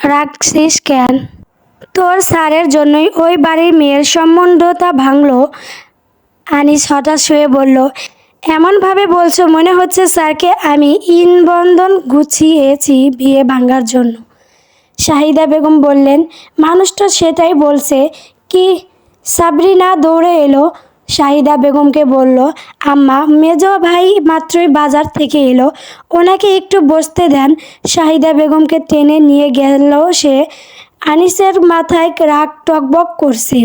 রাখছিস কেন? তোর স্যারের জন্যই ওই বাড়ির মেয়ের সম্বন্ধটা ভাঙলো। আনিস হতাশ হয়ে বলল, এমনভাবে বলছো মনে হচ্ছে স্যারকে আমি ইনবন্ধন গুছিয়েছি বিয়ে ভাঙার জন্য। শাহিদা বেগম বললেন, মানুষটা সেটাই বলছে। কি? সাবরিনা দৌড়ে এলো। শাহিদা বেগমকে বলল, আম্মা, মেজ ভাই মাত্রই বাজার থেকে এলো। ওনাকে একটু বসতে দেন। শাহিদা বেগমকে টেনে নিয়ে গেল সে। আনিসের মাথায় রাগ টকবক করছে।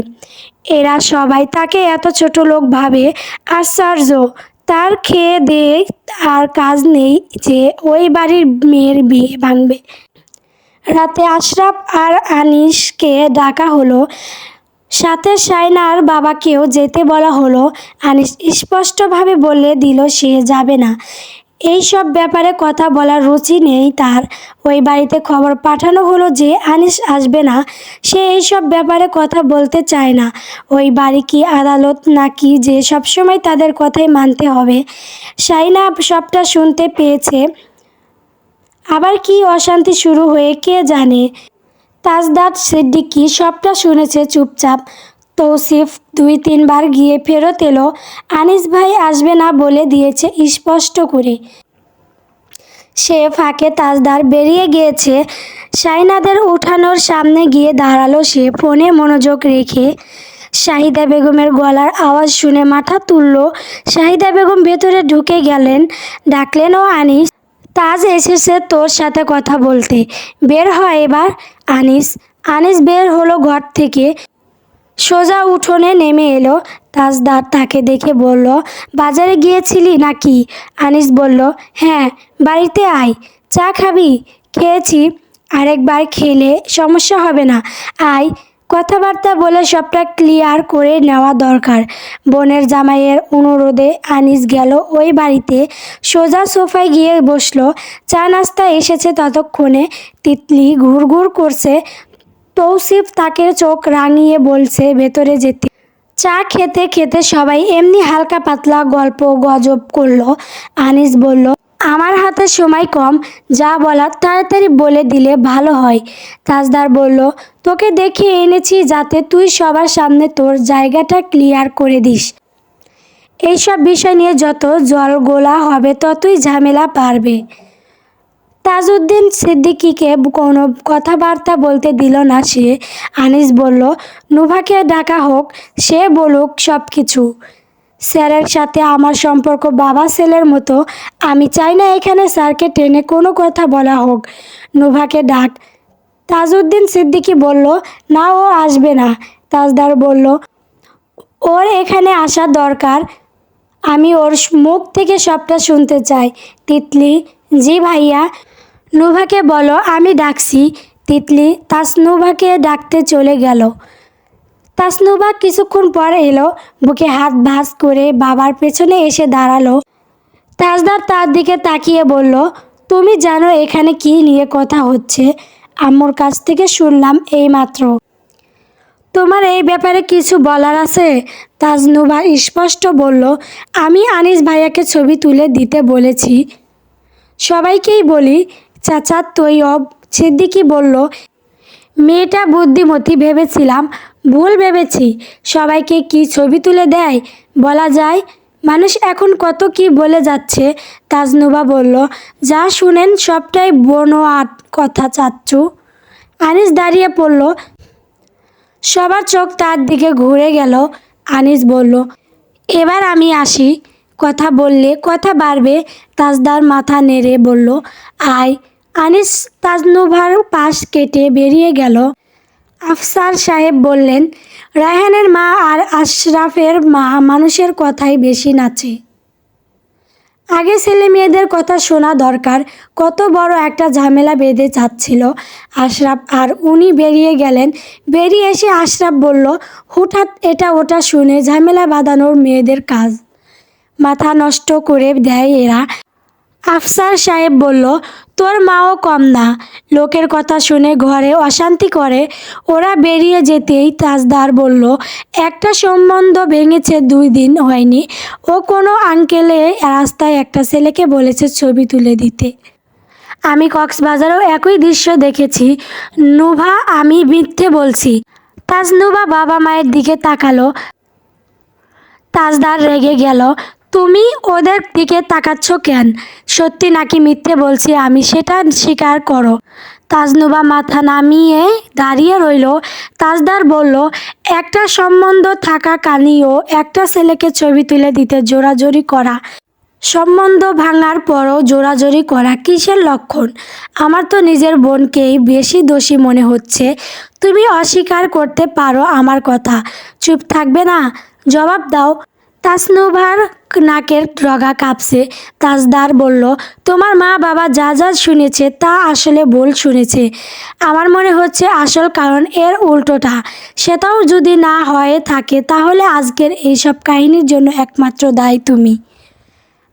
এরা সবাই তাকে এত ছোট লোক ভাবে, আশ্চর্য। তার খেয়ে দিয়ে আর কাজ নেই যে ওই বাড়ির মেয়ের বিয়ে ভাঙবে। রাতে আশরাফ আর আনিসকে ডাকা হলো। সাথে সাইনার বাবাকেও যেতে বলা হলো। আনিস স্পষ্টভাবে বলে দিল সে যাবে না। এই সব ব্যাপারে কথা বলার রুচি নেই তার। ওই বাড়িতে খবর পাঠানো হলো যে আনিস আসবে না। সে এই সব ব্যাপারে কথা বলতে চায় না। ওই বাড়ি কি আদালত নাকি যে সবসময় তাদের কথাই মানতে হবে? সাইনা সবটা শুনতে পেয়েছে। আবার কি অশান্তি শুরু হয়ে কে জানে? তাজদার সিদ্দিকি সবটা শুনেছে চুপচাপ। তৌসিফ দুই তিনবার গিয়ে ফেরত এলো। আনিস ভাই আসবে না বলে দিয়েছে স্পষ্ট করে। সে ফাঁকে তাজদার বেরিয়ে গিয়েছে। শাহিনাদের উঠানোর সামনে গিয়ে দাঁড়াল সে। ফোনে মনোযোগ রেখে শাহিদা বেগমের গলার আওয়াজ শুনে মাথা তুলল। শাহিদা বেগম ভেতরে ঢুকে গেলেন। ডাকলেন, ও আনিস, তাজ এসেছে তোর সাথে কথা বলতে। বের হয় এবার। আনিস আনিস বের হলো ঘর থেকে। সোজা উঠোনে নেমে এলো। তাজদার তাকে দেখে বলল, বাজারে গিয়েছিলি নাকি? আনিস বলল হ্যাঁ বাড়িতে আয়। চা খাবি? খেয়েছি। আরেকবার খেলে সমস্যা হবে না। আয়। কথাবার্তা বলে সবটা ক্লিয়ার করে নেওয়া দরকার। বোনের জামাইয়ের অনুরোধে আনিস গেল ওই বাড়িতে। সোজা সোফায় গিয়ে বসল। চা নাস্তা এসেছে ততক্ষণে। তিতলি ঘুরঘুর করছে। তৌসিফ তাকে চোখ রাঙিয়ে বলছে, ভেতরে যেতে। চা খেতে খেতে সবাই এমনি হালকা পাতলা গল্প গজব করল। আনিস বলল আমার হাতে সময় কম, যা বলার তাড়াতাড়ি বলে দিলে ভালো হয়। তাজদার বলল, তোকে দেখে এনেছি যাতে তুই সবার সামনে তোর জায়গাটা ক্লিয়ার করে দিস। এইসব বিষয় নিয়ে যত জল গোলা হবে, ততই ঝামেলা পারবে তাজউদ্দিন সিদ্দিকিকে কোনো কথাবার্তা বলতে দিল না সে। আনিস বলল, নুভাকে ডাকা হোক, সে বলুক সব কিছু স্যারের সাথে আমার সম্পর্ক বাবা ছেলের মতো। আমি চাই না এখানে স্যারকে টেনে কোনো কথা বলা হোক। নোভাকে ডাক। তাজউদ্দিন সিদ্দিকি বলল, না, ও আসবে না। তাজদার বলল, ওর এখানে আসা দরকার। আমি ওর মুখ থেকে সবটা শুনতে চাই। তিতলি, জি ভাইয়া। নুভাকে বলো, আমি ডাকছি। তিতলি, তাসনুভাকে ডাকতে চলে গেল। তাসনুভা কিছুক্ষণ পরে এলো, বুকে হাত ভাঁজ করে বাবার পেছনে এসে দাঁড়াল। তাজদার তার দিকে তাকিয়ে বলল, তুমি জানো এখানে কি নিয়ে কথা হচ্ছে? আম্মুর কাছ থেকে শুনলাম এইমাত্র। তোমার এই ব্যাপারে কিছু বলার আছে? তাজনুবা স্পষ্ট বলল, আমি আনিস ভাইয়াকে ছবি তুলে দিতে বলেছি। সবাইকেই বলি, চাচা তৈয়ব সিদ্দিকি বলল, মেয়েটা বুদ্ধিমতী ভেবেছিলাম ভুল ভেবেছি। সবাইকে কি ছবি তুলে দেয়? বলা যায়, মানুষ এখন কত কি বলে যাচ্ছে, তাজনুবা বলল, যা শুনেন সবটাই বনোয়াট কথা চাচ্ছু আনিস দাঁড়িয়ে পড়ল। সবার চোখ তার দিকে ঘুরে গেল। আনিস বলল, এবার আমি আসি। কথা বললে, কথা বাড়বে, তাজদার মাথা নেড়ে বলল, আয়। আনিস তাজনুভার পাশ কেটে বেরিয়ে গেল। আফসার সাহেব বললেন, রায়হানের মা আর আশরাফের মা মানুষের কথাই বেশি নাচে। আগে ছেলে মেয়েদের কথা শোনা দরকার, কত বড় একটা ঝামেলা বেঁধে যাচ্ছিল আশরাফ আর উনি বেরিয়ে গেলেন। বেরিয়ে এসে আশরাফ বলল, হঠাৎ এটা ওটা শুনে ঝামেলা বাঁধানোর মেয়েদের কাজ। মাথা নষ্ট করে দেয় এরা আফসার সাহেব বলল, তোর মাও কম না। লোকের কথা শুনে ঘরে অশান্তি করে। ওরা বেরিয়ে যেতেই তাজদার বলল, একটা সম্বন্ধ ভেঙেছে দুই দিন হয়নি। ও কোনো আঙ্কেলে রাস্তায় একটা ছেলেকে বলেছে ছবি তুলে দিতে। আমি কক্সবাজারেও একই দৃশ্য দেখেছি। নুভা, আমি মিথ্যে বলছি। তাজনুভা বাবা মায়ের দিকে তাকালো। তাজদার রেগে গেল। তুমি ওদের দিকে তাকাচ্ছ কেন? সত্যি নাকি মিথ্যে বলছি আমি? সেটা স্বীকার করো। তাজনুবা মাথা নামিয়ে দাঁড়িয়ে রইল। তাজদার বলল, একটা সম্বন্ধ থাকা কানিও একটা ছেলেকে ছবি তুলে দিতে জোরাজোরি করা। সম্বন্ধ ভাঙার পরও জোরাজোরি করা কিসের লক্ষণ? আমার তো নিজের বোনকেই বেশি দোষী মনে হচ্ছে। তুমি অস্বীকার করতে পারো আমার কথা। চুপ থাকবে না? জবাব দাও। তাসনুভার নাকের রগা কাঁপছে। তাজদার বলল, তোমার মা বাবা যা যা শুনেছে তা আসলে ভুল শুনেছে। আমার মনে হচ্ছে আসল কারণ এর উল্টোটা। সেটাও যদি না হয়ে থাকে তাহলে আজকের এইসব কাহিনীর জন্য একমাত্র দায়ী তুমি।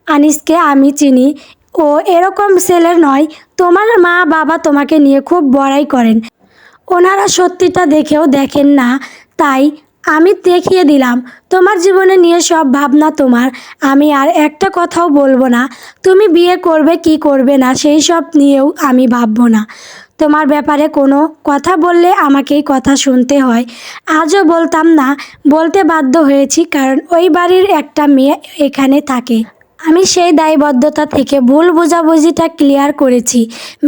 আনিসকে আমি চিনি। ও এরকম ছেলের নয়। তোমার মা বাবা তোমাকে নিয়ে খুব বড়াই করেন। ওনারা সত্যিটা দেখেও দেখেন না। তাই আমি দেখিয়ে দিলাম, তোমার জীবনে নিয়ে সব ভাবনা তোমার। আমি আর একটা কথাও বলব না, তুমি বিয়ে করবে কি করবে না, সেই সব নিয়েও আমি ভাববো না। তোমার ব্যাপারে কোনো কথা বললে আমাকেই কথা শুনতে হয়। আজও বলতাম না, বলতে বাধ্য হয়েছি, কারণ ওই বাড়ির একটা মেয়ে এখানে থাকে। আমি সেই দায়বদ্ধতা থেকে ভুল বোঝাবুঝিটা ক্লিয়ার করেছি।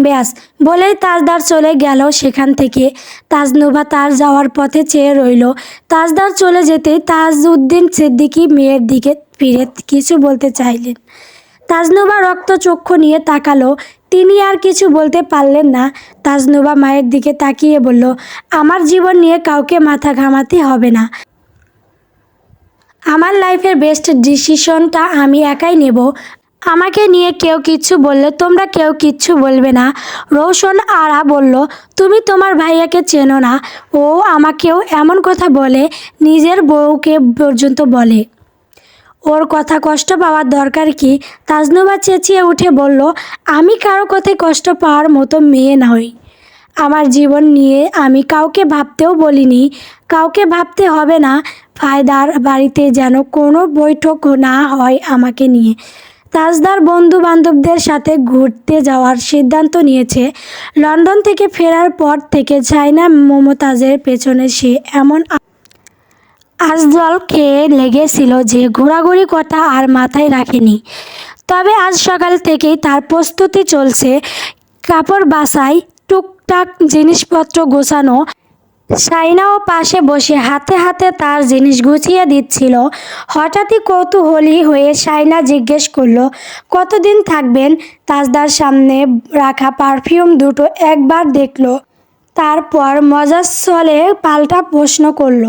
ব্যাস, বলেই তাজদার চলে গেল সেখান থেকে। তাজনুভা তার যাওয়ার পথে চেয়ে রইল। তাজদার চলে যেতেই তাজউদ্দিন সিদ্দিকি মেয়ের দিকে ফিরে কিছু বলতে চাইলেন। তাজনুবা রক্ত চক্ষু নিয়ে তাকালো। তিনি আর কিছু বলতে পারলেন না। তাজনুবা মায়ের দিকে তাকিয়ে বলল, আমার জীবন নিয়ে কাউকে মাথা ঘামাতে হবে না। আমার লাইফের বেস্ট ডিসিশনটা আমি একাই নেব। আমাকে নিয়ে কেউ কিচ্ছু বললে তোমরা কেউ কিচ্ছু বলবে না। রৌশন আরা বলল, তুমি তোমার ভাইয়াকে চেনো না। ও আমাকেও এমন কথা বলে, নিজের বউকে পর্যন্ত বলে। ওর কথা কষ্ট পাওয়ার দরকার কি? তাজনুবা চেঁচিয়ে উঠে বলল, আমি কারও কথায় কষ্ট পাওয়ার মতো মেয়ে নই। আমার জীবন নিয়ে আমি কাউকে ভাবতেও বলিনি। কাউকে ভাবতে হবে না, ফায়দার বাড়িতে যেন কোনো বৈঠক না হয় আমাকে নিয়ে। তাজদার বন্ধু বান্ধবদের সাথে ঘুরতে যাওয়ার সিদ্ধান্ত নিয়েছে। লন্ডন থেকে ফেরার পর থেকে চায়না মমতাজের পেছনে সে এমন আজদল খেয়ে লেগেছিল যে ঘোরাঘুরি কথা আর মাথায় রাখেনি। তবে আজ সকাল থেকেই তার প্রস্তুতি চলছে কাপড় বাসাই টুকটাক জিনিসপত্র গোছানো সাইনাও পাশে বসে হাতে হাতে তার জিনিস গুছিয়ে দিচ্ছিল। হঠাৎই কৌতূহলী হয়ে সাইনা জিজ্ঞেস করল, কতদিন থাকবেন? তাজদার সামনে রাখা পারফিউম দুটো একবার দেখল, তারপর মজার ছলে পাল্টা প্রশ্ন করল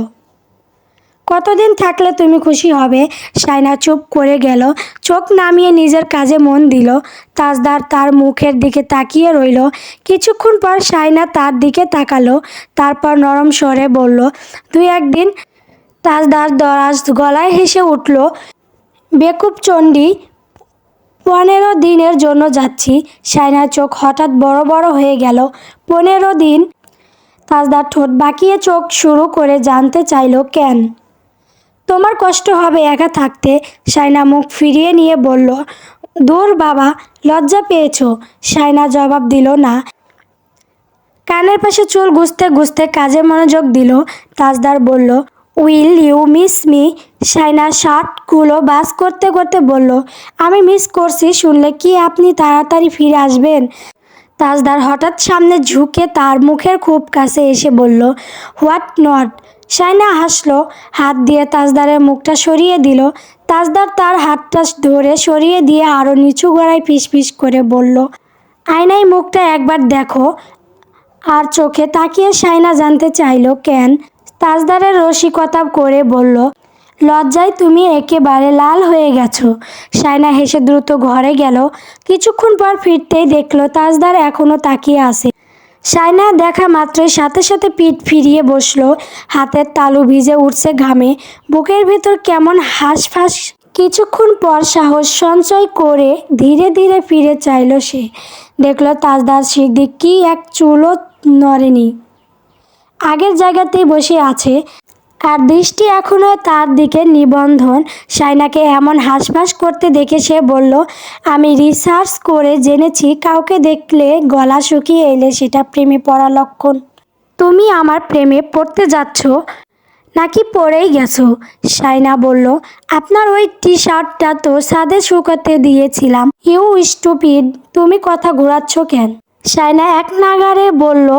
কতদিন থাকলে তুমি খুশি হবে? সাইনা চুপ করে গেল। চোখ নামিয়ে নিজের কাজে মন দিল। তাজদার তার মুখের দিকে তাকিয়ে রইল। কিছুক্ষণ পর সাইনা তার দিকে তাকালো। তারপর নরম স্বরে বলল, দুই একদিন? তাজদার দরাজ গলায় হেসে উঠল, বেকুব চণ্ডী, পনেরো দিনের জন্য যাচ্ছি। সাইনার চোখ হঠাৎ বড় বড় হয়ে গেল। পনেরো দিন? তাজদার ঠোঁট বাঁকিয়ে চোখ শুরু করে জানতে চাইল, কেন? তোমার কষ্ট হবে একা থাকতে, সাইনা মুখ ফিরিয়ে নিয়ে বলল, দূর বাবা, লজ্জা পেয়েছ? সাইনা জবাব দিল, না। কানের পাশে চুল গুছতে গুছতে কাজে মনোযোগ দিল, তাজদার বলল, will you miss me? Saina শার্টগুলো বাস করতে করতে বলল, আমি মিস করছি, শুনলে কি আপনি তাড়াতাড়ি ফিরে আসবেন? তাজদার হঠাৎ সামনে ঝুঁকে তার মুখের খুব কাছে এসে বলল, হোয়াট নট? সাইনা হাসলো, হাত দিয়ে তাজদারের মুখটা সরিয়ে দিল। তাজদার তার হাতটা ধরে সরিয়ে দিয়ে আরও নিচু গড়ায় ফিস করে বলল, আয়নায় মুখটা একবার দেখো। আর চোখে তাকিয়ে সাইনা জানতে চাইলো, কেন? তাজদারের রসিকতা করে বলল, লজ্জায় তুমি একেবারে লাল হয়ে গেছো। সাইনা হেসে দ্রুত ঘরে গেল। কিছুক্ষণ পর ফিরতেই দেখল তাজদার এখনও তাকিয়ে আছে। সাইনা দেখা মাত্রই সাথে সাথে পিঠ ফিরিয়ে বসল। হাতের তালু ভিজে উঠছে ঘামে। বুকের ভেতর কেমন হাঁস ফাঁস কিছুক্ষণ পর সাহস সঞ্চয় করে ধীরে ধীরে ফিরে চাইল সে। দেখল তাজদার সিদ্দিক কি এক চুলও নড়েনি। আগের জায়গাতেই বসে আছে। আর দৃষ্টি এখনও তার দিকে নিবন্ধন। সাইনাকে এমন হাঁসফাঁস করতে দেখে সে বলল, আমি রিসার্চ করে জেনেছি, কাউকে দেখলে গলা শুকিয়ে এলে সেটা প্রেমে পড়া লক্ষণ। তুমি আমার প্রেমে পড়তে যাচ্ছ, নাকি পড়েই গেছো? সাইনা বলল, আপনার ওই টি শার্টটা তো সাদে শুকাতে দিয়েছিলাম। ইউ স্টুপিড, তুমি কথা ঘোরাচ্ছ কেন? সাইনা এক নাগারে বলল,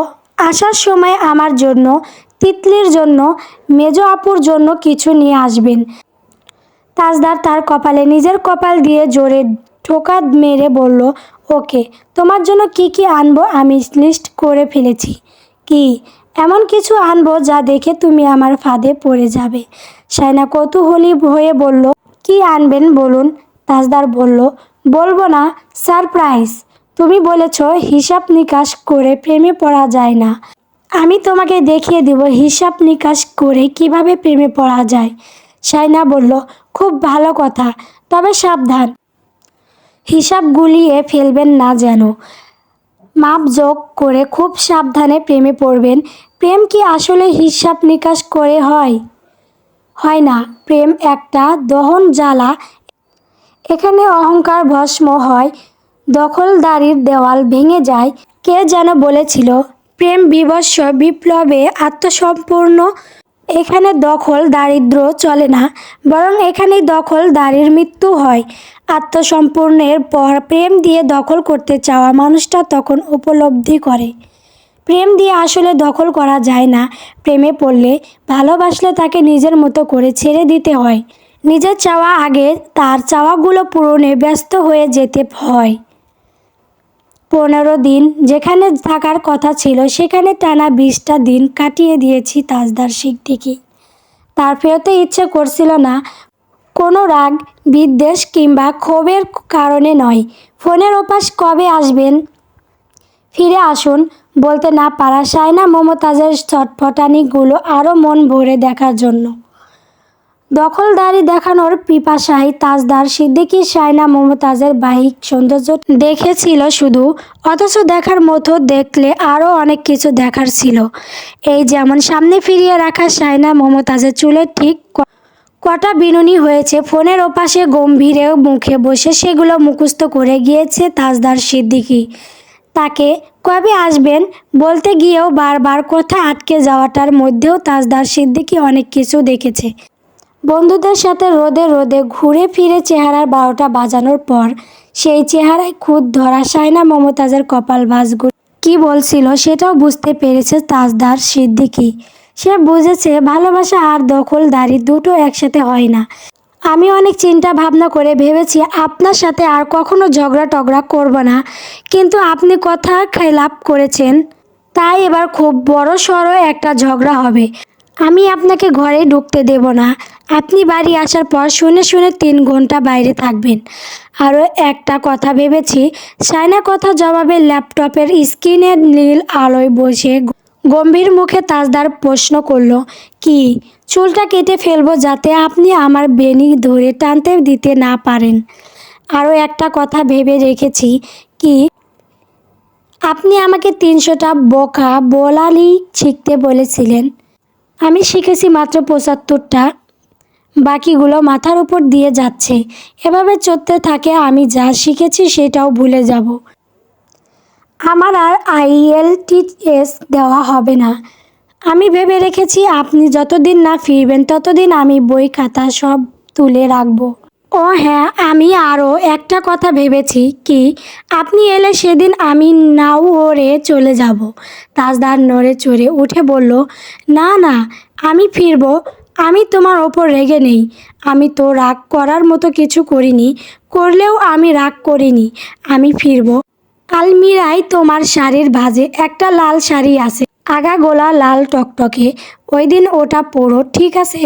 আসার সময় আমার জন্য তিতলির জন্য, মেজ আপুর জন্য কিছু নিয়ে আসবেন। তাজদার তার কপালে নিজের কপাল দিয়ে জোরে ঠোকা মেরে বলল, ওকে, তোমার জন্য কি কি আনব আমি লিস্ট করে ফেলেছি। কি, এমন কিছু আনব যা দেখে তুমি আমার ফাঁদে পড়ে যাবে। সাইনা কৌতূহলী হয়ে বলল, কি আনবেন বলুন? তাজদার বলল, বলব না, সারপ্রাইজ। তুমি বলেছ হিসাব নিকাশ করে প্রেমে পড়া যায় না। আমি তোমাকে দেখিয়ে দিব হিসাব নিকাশ করে কীভাবে প্রেমে পড়া যায়। সাইনা বলল, খুব ভালো কথা, তবে সাবধান। হিসাব গুলিয়ে ফেলবেন না যেন। মাপ যোগ করে খুব সাবধানে প্রেমে পড়বেন। প্রেম কি আসলে হিসাব নিকাশ করে হয়? হয় না, প্রেম একটা দহন জ্বালা। এখানে অহংকার ভস্ম হয়, দখলদারির দেওয়াল ভেঙে যায়। কে যেন বলেছিল প্রেম বিবস্ব বিপ্লবে আত্মসম্পূর্ণ। এখানে দখল দারিদ্র চলে না, বরং এখানেই দখল দারির মৃত্যু হয়। আত্মসম্পূর্ণের পর প্রেম দিয়ে দখল করতে চাওয়া মানুষটা তখন উপলব্ধি করে। প্রেম দিয়ে আসলে দখল করা যায় না, প্রেমে পড়লে ভালোবাসলে তাকে নিজের মতো করে ছেড়ে দিতে হয়। নিজের চাওয়া আগে, তার চাওয়াগুলো পূরণে ব্যস্ত হয়ে যেতে হয়। পনেরো দিন যেখানে থাকার কথা ছিল, সেখানে টানা বিশটা দিন কাটিয়ে দিয়েছি তাজদার সিদ্দিকি তার ফেরতে ইচ্ছে করছিল না কোনো রাগ, বিদ্বেষ কিংবা ক্ষোভের কারণে নয়। ফোনের ওপাশ কবে আসবেন? ফিরে আসুন, বলতে না পারা সায়না, মমতাজের চটফটানিগুলো আরও মন ভরে দেখার জন্য। দখলদারি দেখানোর পিপাসায় তাজদার সিদ্দিকী সায়না মমতাজের বাহিক সৌন্দর্য দেখেছিল শুধু, অথচ দেখার মতো দেখলে আরও অনেক কিছু দেখার ছিল। এই যেমন সামনে ফিরিয়ে রাখা সায়না মমতাজের চুলের ঠিক কটা বিনুনি হয়েছে, ফোনের ওপাশে গম্ভীরে মুখে বসে সেগুলো মুখস্থ করে গিয়েছে তাজদার সিদ্দিকী। তাকে কবে আসবেন বলতে গিয়েও বারবার কথা আটকে যাওয়াটার মধ্যেও তাজদার সিদ্দিকী অনেক কিছু দেখেছে। বন্ধুদের সাথে রোদে রোদে ঘুরে ফিরে চেহারার বারোটা বাজানোর পর, সেই চেহারায় খুদ ধরা সায়না মমতাজের কপাল ভাঁজগুলো। কি বলছিল সেটাও বুঝতে পেরেছে তাজদার সিদ্দিকি। সে বুঝেছে ভালোবাসা আর দখলদারি দুটো একসাথে হয় না। আমি অনেক চিন্তা ভাবনা করে ভেবেছি আপনার সাথে আর কখনো ঝগড়া টগড়া করব না, কিন্তু আপনি কথা খেলাপ করেছেন। তাই এবার খুব বড় সড়ো একটা ঝগড়া হবে। আমি আপনাকে ঘরে ঢুকতে দেব না। আপনি বাড়ি আসার পর শুনে শুনে তিন ঘণ্টা বাইরে থাকবেন। আরও একটা কথা ভেবেছি সাইনা কথা জবাবে ল্যাপটপের স্ক্রিনের নীল আলোয় বসে গম্ভীর মুখে তাজদার প্রশ্ন করল, কি, চুলটা কেটে ফেলব যাতে আপনি আমার বেনি ধরে টানতে দিতে না পারেন? আরও একটা কথা ভেবে রেখেছি, কি, আপনি আমাকে তিনশোটা বোকা বোলালি শিখতে বলেছিলেন। আমি শিখেছি মাত্র পঁচাত্তরটা। বাকিগুলো মাথার উপর দিয়ে যাচ্ছে। এভাবে চলতে থাকে, আমি যা শিখেছি সেটাও ভুলে যাব। আমার আর আইএলটিএস দেওয়া হবে না। আমি ভেবে রেখেছি, আপনি যতদিন না ফিরবেন, ততদিন আমি বই খাতা সব তুলে রাখব। ও হ্যাঁ আমি আরও একটা কথা ভেবেছি কি, আপনি এলে সেদিন আমি নাও ওরে চলে যাব। তাজদার নড়ে চড়ে উঠে বলল, না না, আমি ফিরবো। আমি তোমার ওপর রেগে নেই। আমি তো রাগ করার মতো কিছু করিনি, করলেও আমি রাগ করিনি। আমি ফিরবো। আলমিরায় তোমার শাড়ির ভাজে একটা লাল শাড়ি আছে। আগা গোলা লাল টকটকে। ওই দিন ওটা পরো, ঠিক আছে?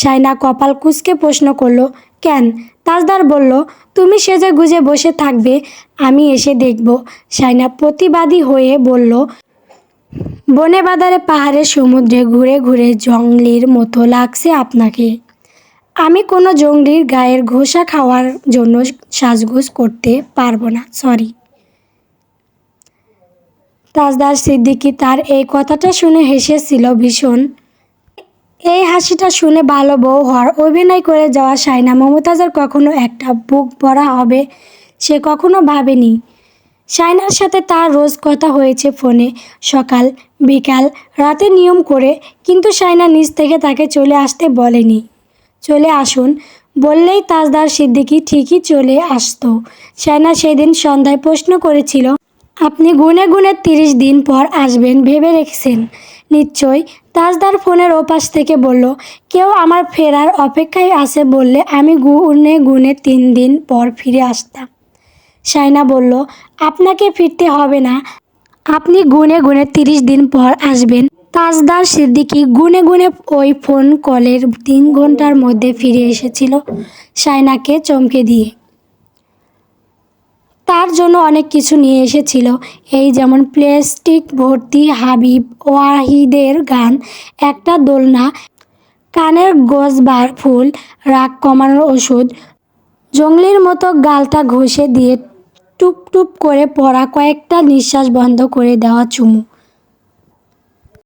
সাইনা কপাল কুচকে প্রশ্ন করল, কেন? তাজদার বলল, তুমি সেজে গুজে বসে থাকবে, আমি এসে দেখব। সাইনা প্রতিবাদী হয়ে বলল, বনে বাদারে পাহাড়ে সমুদ্রে ঘুরে ঘুরে জঙ্গলির মতো লাগছে আপনাকে। আমি কোনো জঙ্গলির গায়ের ঘোষা খাওয়ার জন্য সাজগোজ করতে পারব না, সরি। তাজদার সিদ্দিকি তার এই কথাটা শুনে হেসেছিল ভীষণ। এই হাসিটা শুনে ভালো বউ হওয়ার অভিনয় করে যাওয়া সাইনা। মমতাজের কখনো একটা বুক ভরা হবে সে কখনো ভাবেনি। সাইনার সাথে তার রোজ কথা হয়েছে ফোনে, সকাল, বিকাল, রাতে নিয়ম করে, কিন্তু সাইনা নিজ থেকে তাকে চলে আসতে বলেনি। চলে আসুন, বললেই তাজদার সিদ্দিকি ঠিকই চলে আসতো। সাইনা সেদিন সন্ধ্যায় প্রশ্ন করেছিল, আপনি গুনে গুনে তিরিশ দিন পর আসবেন, ভেবে রেখেছেন নিশ্চয়ই তাজদার ফোনের ওপাশ থেকে বলল, কেউ আমার ফেরার অপেক্ষায় আছে বললে আমি গুনে গুনে তিন দিন পর ফিরে আসতাম। সাইনা বলল, আপনাকে ফিরতে হবে না। আপনি গুনে গুনে তিরিশ দিন পর আসবেন। তাজদার সিদ্দিকি গুনে গুনে ওই ফোন কলের তিন ঘণ্টার মধ্যে ফিরে এসেছিল সাইনাকে চমকে দিয়ে। তার জন্য অনেক কিছু নিয়ে এসেছিল। এই যেমন প্লাস্টিক ভর্তি হাবিব ওয়াহিদের গান, একটা দোলনা, কানের গজবার ফুল, রাগ কমানোর ওষুধ, জঙ্গলির মতো গালটা ঘষে দিয়ে টুপ টুপ করে পড়া কয়েকটা নিঃশ্বাস বন্ধ করে দেওয়া চুমু।